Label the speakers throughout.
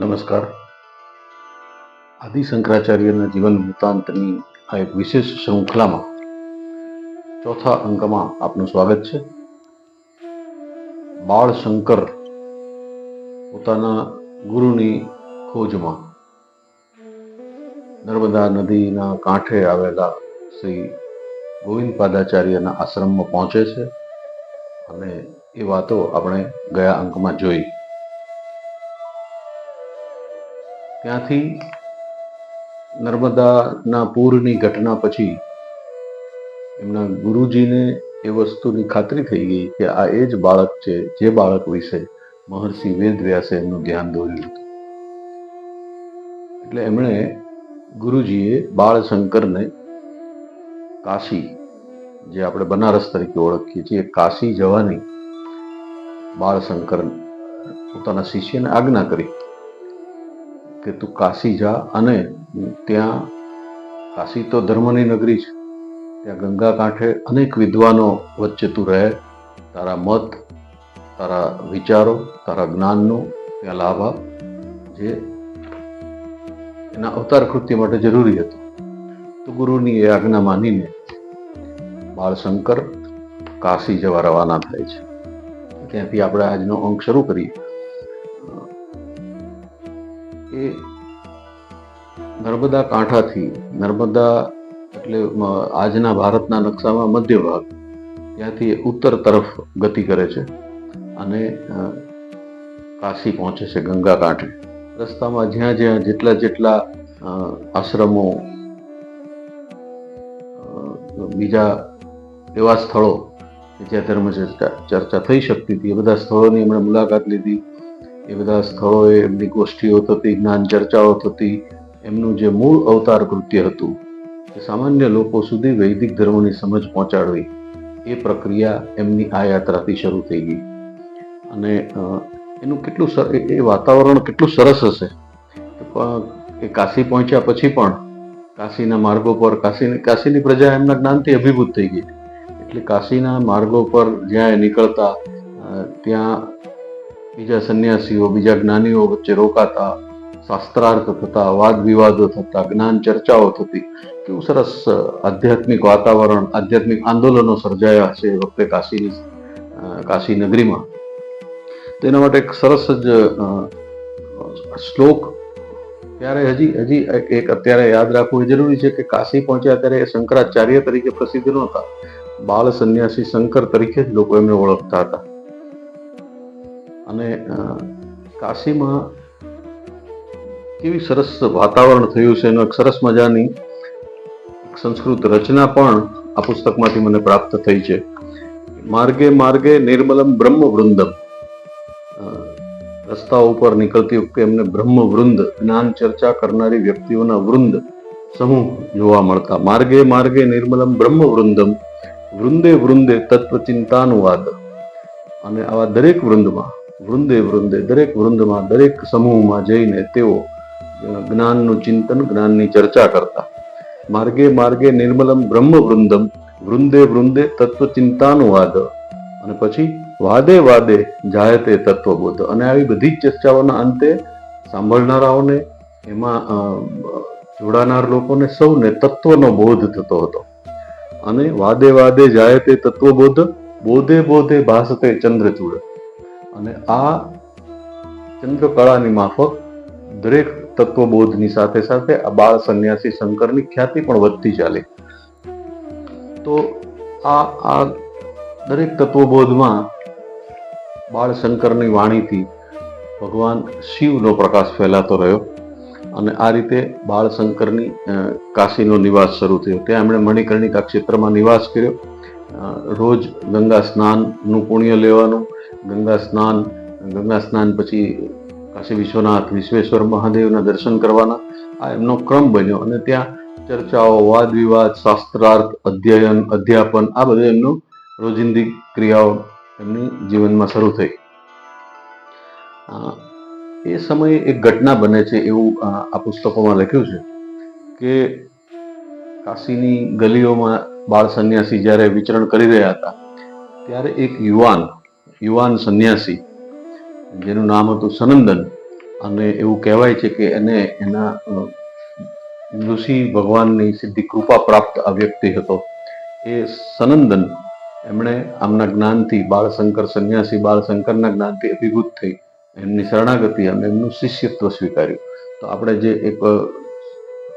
Speaker 1: નમસ્કાર. આદિ શંકરાચાર્યના જીવન વૃત્તાંતની આ એક વિશેષ શૃંખલામાં ચોથા અંકમાં આપનું સ્વાગત છે. બાળ શંકર પોતાના ગુરુની ખોજમાં નર્મદા નદીના કાંઠે આવેલા શ્રી ગોવિંદ પાદાચાર્યના આશ્રમમાં પહોંચે છે અને એ વાતો આપણે ગયા અંકમાં જોઈ. ત્યાંથી નર્મદાના પૂરની ઘટના પછી એમના ગુરુજીને એ વસ્તુની ખાતરી થઈ ગઈ કે આ એ જ બાળક છે, જે બાળક વિશે મહર્ષિ વેદ વ્યાસે એમનું ધ્યાન દોર્યું હતું. એટલે એમણે ગુરુજીએ બાળશંકરને કાશી, જે આપણે બનારસ તરીકે ઓળખીએ છીએ, કાશી જવાની બાળશંકર પોતાના શિષ્યને આજ્ઞા કરી. કે તું કાશી જા અને ત્યાં, કાશી તો ધર્મની નગરી છે. ત્યાં ગંગા કાંઠે અનેક વિદ્વાનો વચ્ચે તું રહે. તારા મત, તારા વિચારો, તારા જ્ઞાનનો ત્યાં લાભ આપ, જે એના અવતાર કૃત્ય માટે જરૂરી હતું. તો ગુરુની એ આજ્ઞા માનીને બાળશંકર કાશી જવા રવાના થાય છે. ત્યાંથી આપણે આજનો અંક શરૂ કરીએ. એ નર્મદા કાંઠાથી, નર્મદા એટલે આજના ભારતના નકશામાં મધ્ય ભાગ ત્યાંથી ઉત્તર તરફ ગતિ કરે છે અને કાશી પહોંચે છે ગંગા કાંઠે. રસ્તામાં જ્યાં જ્યાં જેટલા જેટલા આશ્રમો બીજા એવા સ્થળો જ્યાં ધર્મ ચર્ચા થઈ શકતી હતી, એ બધા સ્થળોની એમણે મુલાકાત લીધી. એ બધા સ્થળોએ એમની ગોષ્ઠીઓ થતી, જ્ઞાન ચર્ચાઓ થતી, એમનું જે મૂળ અવતાર કૃત્ય હતું, એ સામાન્ય લોકો સુધી વૈદિક ધર્મની સમજ પહોંચાડવી, એ પ્રક્રિયા એમની આ યાત્રાથી શરૂ થઈ ગઈ. અને એનું કેટલું એ- વાતાવરણ કેટલું સરસ હશે. એ કાશી પહોંચ્યા પછી પણ કાશીના માર્ગો પર કાશી કાશીની પ્રજા એમના જ્ઞાનથી અભિભૂત થઈ ગઈ. એટલે કાશીના માર્ગો પર જ્યાં એ નીકળતા ત્યાં બીજા સંન્યાસીઓ, બીજા જ્ઞાનીઓ વચ્ચે રોકાતા, શાસ્ત્રાર્થ થતા વાદ વિવાદો થતા, જ્ઞાન ચર્ચાઓ થતી, કેવું સરસ આધ્યાત્મિક વાતાવરણ, આધ્યાત્મિક આંદોલનો સર્જાયા છે વખતે કાશીની કાશી નગરીમાં. તેના માટે એક સરસ જ શ્લોક ત્યારે હજી હજી એક અત્યારે યાદ રાખવું એ જરૂરી છે કે કાશી પહોંચ્યા ત્યારે એ શંકરાચાર્ય તરીકે પ્રસિદ્ધ નહોતા. બાળ સંન્યાસી શંકર તરીકે જ લોકો એમને ઓળખતા હતા. અને કાશીમાં કેવી સરસ વાતાવરણ થયું છે એનો એક સરસ મજાની સંસ્કૃત રચના પણ આ પુસ્તકમાંથી મને પ્રાપ્ત થઈ છે. માર્ગે માર્ગે નિર્મલમ બ્રહ્મ વૃંદમ રસ્તા ઉપર નીકળતી વખતે એમને બ્રહ્મ વૃંદ જ્ઞાન ચર્ચા કરનારી વ્યક્તિઓના વૃંદ સમૂહ જોવા મળતા. માર્ગે માર્ગે નિર્મલમ બ્રહ્મ વૃંદમ વૃંદે વૃંદે તત્વચિંતાનુવાદ. અને આવા દરેક વૃંદમાં વૃંદે વૃંદે, દરેક વૃંદમાં, દરેક સમૂહમાં જઈને તેઓ જ્ઞાનનું ચિંતન, જ્ઞાનની ચર્ચા કરતા. માર્ગે માર્ગે નિર્મલમ બ્રહ્મ વૃંદમ વૃંદે વૃંદે. તત્વચિંતાનુવાદ અને પછી વાદે વાદે જાયતે તત્વબોધ. અને આવી બધી જ ચર્ચાઓના અંતે સાંભળનારાઓને, એમાં જોડાનાર લોકોને સૌને તત્વનો બોધ થતો હતો. અને વાદે વાદે જાયતે તત્વબોધ, બોધે બોધે ભાસતે ચંદ્રચૂડ. અને આ ચંદ્રકળાની માફક દરેક તત્વબોધની સાથે સાથે આ બાળ સંન્યાસી શંકરની ખ્યાતિ પણ વધતી ચાલી. તો આ આ દરેક તત્વબોધમાં બાળ શંકરની વાણીથી ભગવાન શિવનો પ્રકાશ ફેલાતો રહ્યો અને આ રીતે બાળશંકરની કાશીનો નિવાસ શરૂ થયો. ત્યાં એમણે મણિકર્ણિકા ક્ષેત્રમાં નિવાસ કર્યો. રોજ ગંગા સ્નાનનું પુણ્ય લેવાનું ગંગા સ્નાન ગંગા સ્નાન પછી કાશી વિશ્વનાથ, વિશ્વેશ્વર મહાદેવના દર્શન કરવાના. આ એમનો ક્રમ બન્યો અને ત્યાં ચર્ચાઓ વાદ વિવાદ શાસ્ત્રાર્થ, અધ્યયન, અધ્યાપન, આ બધું એમનું રોજિંદી ક્રિયાઓ એમની જીવનમાં શરૂ થઈ. એ સમયે એક ઘટના બને છે એવું આ પુસ્તકોમાં લખ્યું છે કે કાશીની ગલીઓમાં બાળ સંન્યાસી જ્યારે વિચરણ કરી રહ્યા હતા, ત્યારે એક યુવાન યુવાન સંન્યાસી, જેનું નામ હતું સનંદન, અને એવું કહેવાય છે કે એને એના ઋષિ ભગવાનની સિદ્ધિ કૃપા પ્રાપ્ત આ વ્યક્તિ હતો. એ સનંદન એમણે આમના જ્ઞાનથી બાળશંકર સંન્યાસી, બાળશંકરના જ્ઞાનથી અભિભૂત થઈ એમની શરણાગતિ અને એમનું શિષ્યત્વ સ્વીકાર્યું. તો આપણે જે એક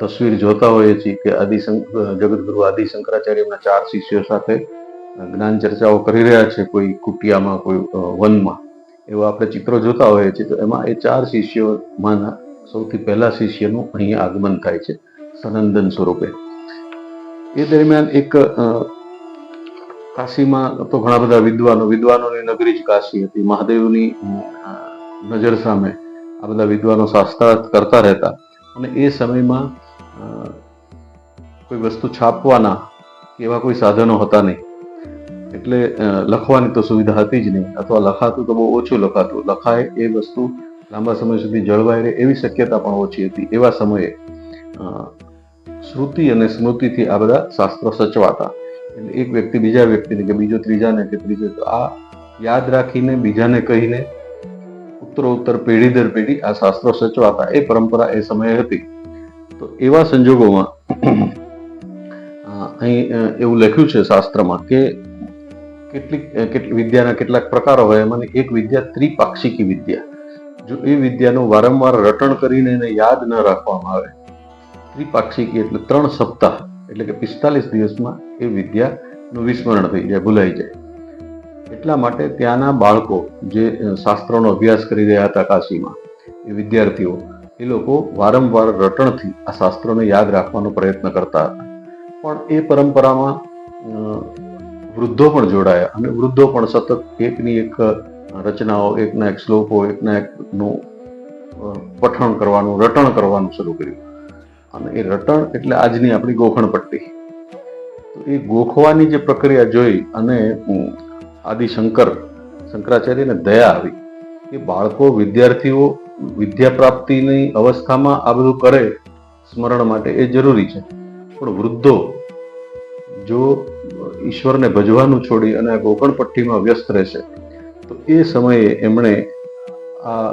Speaker 1: તસવીર જોતા હોઈએ છીએ કે આદિશંક જગતગુરુ આદિ શંકરાચાર્યના ચાર શિષ્યો સાથે જ્ઞાન ચર્ચાઓ કરી રહ્યા છે કોઈ કુટિયામાં, કોઈ વનમાં. એવા આપણે ચિત્રો જોતા હોઈએ છીએ, તો એમાં એ ચાર શિષ્યોમાંના સૌથી પહેલા શિષ્યનું અહીંયા આગમન થાય છે, સનંદન સ્વરૂપે. એ દરમિયાન એક કાશીમાં તો ઘણા બધા વિદ્વાનો, વિદ્વાનોની નગરી જ કાશી હતી. મહાદેવની નજર સામે આ બધા વિદ્વાનો શાસ્ત્રાર્થ કરતા રહેતા. અને એ સમયમાં કોઈ વસ્તુ છાપવાના એવા કોઈ સાધનો હતા નહીં. એટલે લખવાની તો સુવિધા હતી જ નહીં. અથવા લખાતું તો બહુ ઓછું લખાતું. લખાય એ વસ્તુ લાંબા સમય સુધી જળવાય રહે એવી શક્યતા પણ ઓછી હતી. એવા સમયે શ્રુતિ અને સ્મૃતિથી આ બધા શાસ્ત્રો સચવાતા. એટલે એક વ્યક્તિ બીજા વ્યક્તિને કે બીજો ત્રીજાને કે ત્રીજો આ યાદ રાખીને, બીજાને કહીને, ઉત્તરોત્તર પેઢી દર પેઢી આ શાસ્ત્રો સચવાતા. એ પરંપરા એ સમયે હતી. તો એવા સંજોગોમાં અહીં એવું લખ્યું છે શાસ્ત્રમાં કે કેટલીક કેટલી વિદ્યાના કેટલાક પ્રકારો હોય, એમાંની એક વિદ્યા ત્રિપાક્ષિકી વિદ્યા. જો એ વિદ્યાનું વારંવાર રટણ કરીને એને યાદ ન રાખવામાં આવે, ત્રિપાક્ષિકી એટલે ત્રણ સપ્તાહ, એટલે કે પિસ્તાલીસ દિવસમાં એ વિદ્યાનું વિસ્મરણ થઈ જાય, ભૂલાઈ જાય. એટલા માટે ત્યાંના બાળકો જે શાસ્ત્રોનો અભ્યાસ કરી રહ્યા હતા કાશીમાં, એ વિદ્યાર્થીઓ, એ લોકો વારંવાર રટણથી આ શાસ્ત્રોને યાદ રાખવાનો પ્રયત્ન કરતા હતા. પણ એ પરંપરામાં વૃદ્ધો પણ જોડાયા અને વૃદ્ધો પણ સતત એકની એક રચનાઓ, એકના એક શ્લોકો, એકના એકનું પઠણ કરવાનું, રટણ કરવાનું શરૂ કર્યું. અને એ રટણ એટલે આજની આપણી ગોખણ પટ્ટી. તો એ ગોખવાની જે પ્રક્રિયા જોઈ અને આદિશંકર, શંકરાચાર્યને દયા આવી કે બાળકો, વિદ્યાર્થીઓ વિદ્યા પ્રાપ્તિની અવસ્થામાં આ બધું કરે, સ્મરણ માટે એ જરૂરી છે. પણ વૃદ્ધો જો ઈશ્વરને ભજવાનું છોડી અને આ ગોકણ પટ્ટીમાં વ્યસ્ત રહેશે, તો એ સમયે એમણે આ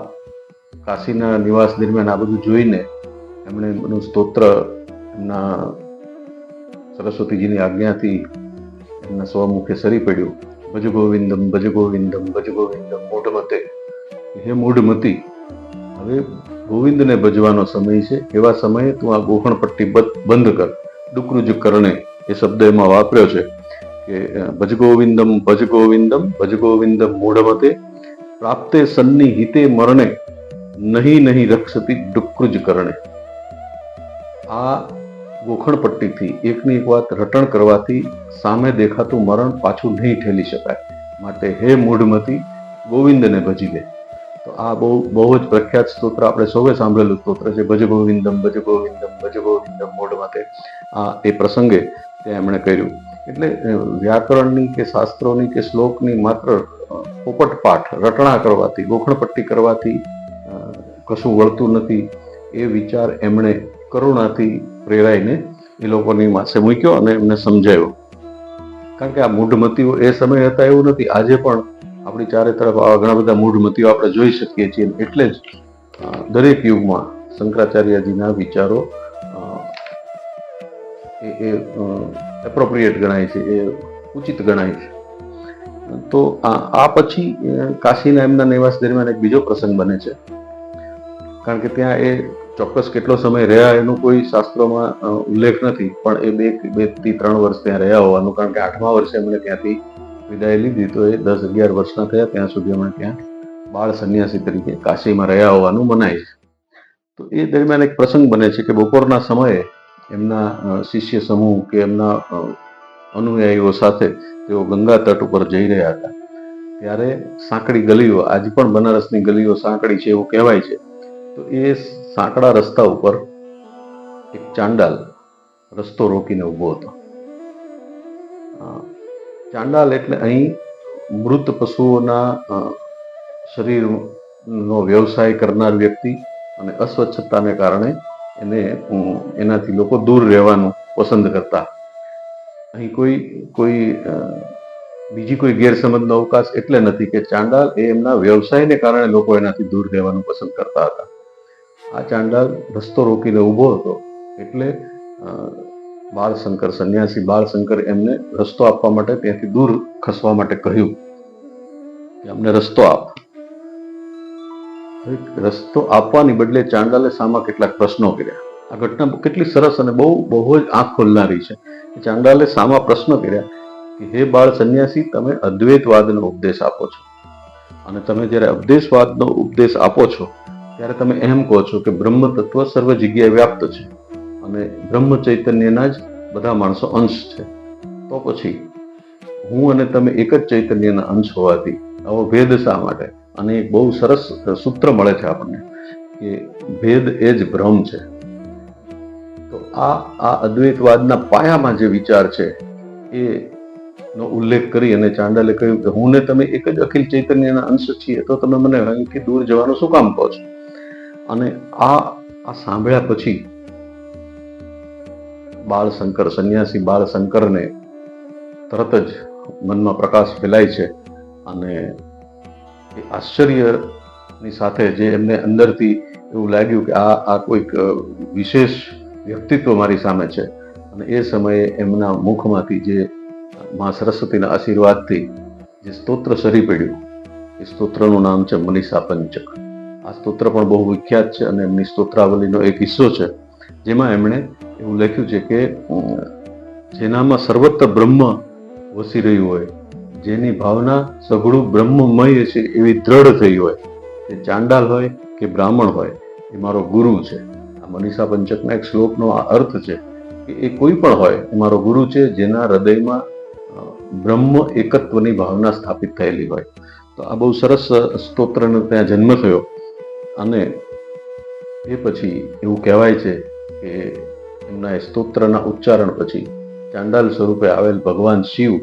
Speaker 1: કાશીના નિવાસ દરમિયાન આ બધું જોઈને એમણે એમનું સ્તોત્ર, એમના સરસ્વતીજીની આજ્ઞાથી એમના સ્વમુખે સરી પડ્યું. ભજ ગોવિંદમ ભજ ગોવિંદમ ભજ ગોવિંદમ મૂઢમતે. હે મૂઢમતી, હવે ગોવિંદને ભજવાનો સમય છે. એવા સમયે તું આ ગોખણ પટ્ટી બંધ કર. ડુકરુજ કરણે એ શબ્દ એમાં વાપર્યો છે કે ભજગોવિંદમ ભજ ગોવિંદમ ભજ ગોવિંદમ પ્રાપ્તે સન્ની હિતે મરણે નહીં નહીં રક્ષતી ડુકૃજ કરણે. આ ગોખણપટ્ટીથી એકની એક વાત રટણ કરવાથી સામે દેખાતું મરણ પાછું નહીં ઠેલી શકાય. માટે હે મૂઢમતી, ગોવિંદને ભજી લે. તો આ બહુ બહુ જ પ્રખ્યાત સ્તોત્ર આપણે સૌએ સાંભળેલું સ્તોત્ર છે. ભજ ગોવિંદમ ભજ ગોવિંદમ ભજ ગોવિંદમ મૂઢમતે. આ એ પ્રસંગે તે એમણે કર્યું. એટલે વ્યાકરણની કે શાસ્ત્રોની કે શ્લોકની માત્ર અ, પોપટ પાઠ રટણા કરવાથી ગોખણપટ્ટી કરવાથી કશું વળતું નથી એ વિચાર એમણે કરુણાથી પ્રેરાઈને એ લોકોની માસે મૂક્યો અને એમને સમજાવ્યો કારણ કે આ મૂઢમતીઓ એ સમયે હતા એવું નથી. આજે પણ આપણી ચારે તરફ આવા ઘણા બધા મૂઢમતીઓ આપણે જોઈ શકીએ છીએ. એટલે જ દરેક યુગમાં શંકરાચાર્યજીના વિચારો એ એ એપ્રોપ્રિએટ ગણાય છે, એ ઉચિત ગણાય છે. તો આ પછી કાશીના એમના નિવાસ દરમિયાન એક બીજો પ્રસંગ બને છે. કારણ કે ત્યાં એ ચોક્કસ કેટલો સમય રહ્યા એનું કોઈ શાસ્ત્રોમાં ઉલ્લેખ નથી, પણ એ બે બેથી ત્રણ વર્ષ ત્યાં રહ્યા હોવાનું, કારણ કે આઠમા વર્ષે એમણે ત્યાંથી વિદાય લીધી, તો એ દસ અગિયાર વર્ષના થયા, ત્યાં સુધી એમણે ત્યાં બાળ સંન્યાસી તરીકે કાશીમાં રહ્યા હોવાનું મનાય છે. તો એ દરમિયાન એક પ્રસંગ બને છે કે બપોરના સમયે એમના શિષ્ય સમૂહ કે એમના અનુયાયીઓ સાથે તેઓ ગંગા તટ ઉપર જઈ રહ્યા હતા. ત્યારે સાંકડી ગલીઓ, આજ પણ બનારસની ગલીઓ સાંકડી છે એવું કહેવાય છે, તો એ સાંકડા રસ્તા ઉપર એક ચાંડાલ રસ્તો રોકીને ઊભો હતો. ચાંડાલ એટલે અહીં મૃત પશુઓના શરીરનો વ્યવસાય કરનાર વ્યક્તિ અને અસ્વચ્છતાને કારણે એને એનાથી લોકો દૂર રહેવાનું પસંદ કરતા. અહીં કોઈ કોઈ બીજી કોઈ ગેરસમજનો અવકાશ એટલે નથી કે ચાંડાલ એ એમના વ્યવસાયને કારણે લોકો એનાથી દૂર રહેવાનું પસંદ કરતા હતા. આ ચાંડાલ રસ્તો રોકીને ઊભો હતો એટલે બાળશંકર, સંન્યાસી બાળશંકર એમને રસ્તો આપવા માટે ત્યાંથી દૂર ખસવા માટે કહ્યું કે અમને રસ્તો આપ. રસ્તો આપવાની બદલે ચાંડાલે સામા કેટલાક પ્રશ્નો કર્યા. આ ઘટના કેટલી સરસ અને બહુ બહુ જ આંખ ખોલનારી છે ચાંડાલે સામા પ્રશ્નો કર્યા કે, હે બાળ સંન્યાસી, તમે અદ્વૈતવાદનો ઉપદેશ આપો છો. અને તમે જ્યારે અપદેશવાદનો ઉપદેશ આપો છો, ત્યારે તમે એમ કહો છો કે બ્રહ્મ તત્વ સર્વ જગ્યાએ વ્યાપ્ત છે અને બ્રહ્મ ચૈતન્યના જ બધા માણસો અંશ છે. તો પછી હું અને તમે એક જ ચૈતન્યના અંશ હોવાથી, આવો ભેદ શા માટે? અને એક બહુ સરસ સૂત્ર મળે છે આપણને કે ભેદ એ જ ભ્રમ છે. તો આ આ અદ્વૈતવાદના પાયામાં જે વિચાર છે એ નો ઉલ્લેખ કરી અને ચાંડાલે કહ્યું કે હું ને તમે એક જ અખિલ ચૈતન્યના અંશ છીએ, તો તમે મને અહીંથી દૂર જવાનું શું કામ કહો છો? અને આ આ સાંભળ્યા પછી બાળશંકર, સંન્યાસી બાળશંકરને તરત જ મનમાં પ્રકાશ ફેલાય છે અને એ આશ્ચર્યની સાથે જે એમને અંદરથી એવું લાગ્યું કે આ આ કોઈક વિશેષ વ્યક્તિત્વ મારી સામે છે. અને એ સમયે એમના મુખમાંથી જે મા સરસ્વતીના આશીર્વાદથી જે સ્તોત્ર સરી પડ્યું, એ સ્તોત્રનું નામ છે મનીષા પંચક. આ સ્તોત્ર પણ બહુ વિખ્યાત છે અને એમની સ્તોત્રાવલીનો એક હિસ્સો છે. જેમાં એમણે એવું લખ્યું છે કે જેનામાં સર્વત્ર બ્રહ્મ વસી રહ્યું હોય જેની ભાવના સઘળું બ્રહ્મમય છે એવી દ્રઢ થઈ હોય એ ચાંડાલ હોય કે બ્રાહ્મણ હોય, એ મારો ગુરુ છે. આ મનીષા પંચકના એક શ્લોકનો આ અર્થ છે કે એ કોઈ પણ હોય, એ મારો ગુરુ છે, જેના હૃદયમાં બ્રહ્મ એકત્વની ભાવના સ્થાપિત થયેલી હોય. તો આ બહુ સરસ સ્તોત્રનો ત્યાં જન્મ થયો. અને એ પછી એવું કહેવાય છે કે એમના એ સ્તોત્રના ઉચ્ચારણ પછી ચાંડાલ સ્વરૂપે આવેલ ભગવાન શિવ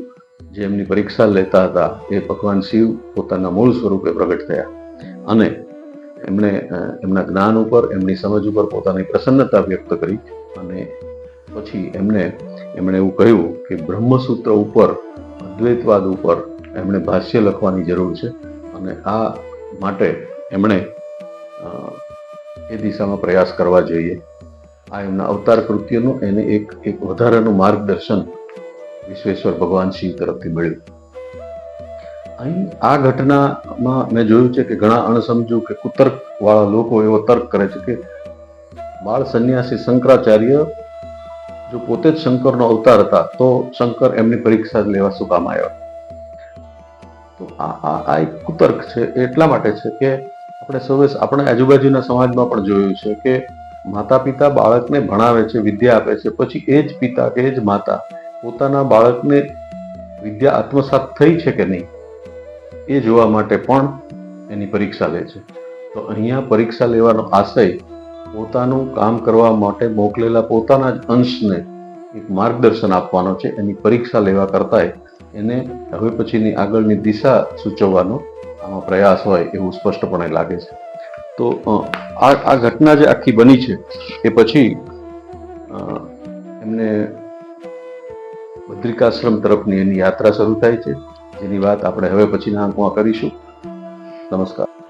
Speaker 1: જે એમની પરીક્ષા લેતા હતા, એ ભગવાન શિવ પોતાના મૂળ સ્વરૂપે પ્રગટ થયા. અને એમણે એમના જ્ઞાન ઉપર, એમની સમજ ઉપર પોતાની પ્રસન્નતા વ્યક્ત કરી અને પછી એમને, એમણે એવું કહ્યું કે બ્રહ્મસૂત્ર ઉપર, અદ્વૈતવાદ ઉપર એમણે ભાષ્ય લખવાની જરૂર છે અને આ માટે એમણે એ દિશામાં પ્રયાસ કરવા જોઈએ. આ એમના અવતાર કૃત્યનું એને એક એક વધારાનું માર્ગદર્શન વિશ્વેશ્વર ભગવાન શિવ તરફથી મળ્યું. અહીં આ ઘટનામાં મેં જોયું છે કે ઘણા અણસમજુ કે કુતર્ક વાળા લોકો એવો તર્ક કરે છે કે બાળ સંન્યાસી શંકરાચાર્ય જો પોતે જ શંકરનો અવતાર હતા, તો શંકર એમની પરીક્ષા લેવા શું કામ આવ્યા? તો આ એક કુતર્ક છે એટલા માટે છે કે આપણે સૌએ આપણે આજુબાજુના સમાજમાં પણ જોયું છે કે માતા પિતા બાળકને ભણાવે છે, વિદ્યા આપે છે, પછી એ જ પિતા કે એ જ માતા પોતાના બાળકને વિદ્યા આત્મસાત થઈ છે કે નહીં, એ જોવા માટે પણ એની પરીક્ષા લે છે. તો અહીંયા પરીક્ષા લેવાનો આશય પોતાનું કામ કરવા માટે મોકલેલા પોતાના જ અંશને એક માર્ગદર્શન આપવાનો છે. એની પરીક્ષા લેવા કરતાંય એને હવે પછીની આગળની દિશા સૂચવવાનો આમાં પ્રયાસ હોય એવું સ્પષ્ટપણે લાગે છે. તો આ આ ઘટના જે આખી બની છે, એ પછી એમને બદ્રિકાશ્રમ તરફની એની યાત્રા શરૂ થાય છે. જેની વાત આપણે હવે પછીના અંકમાં કરીશું. નમસ્કાર.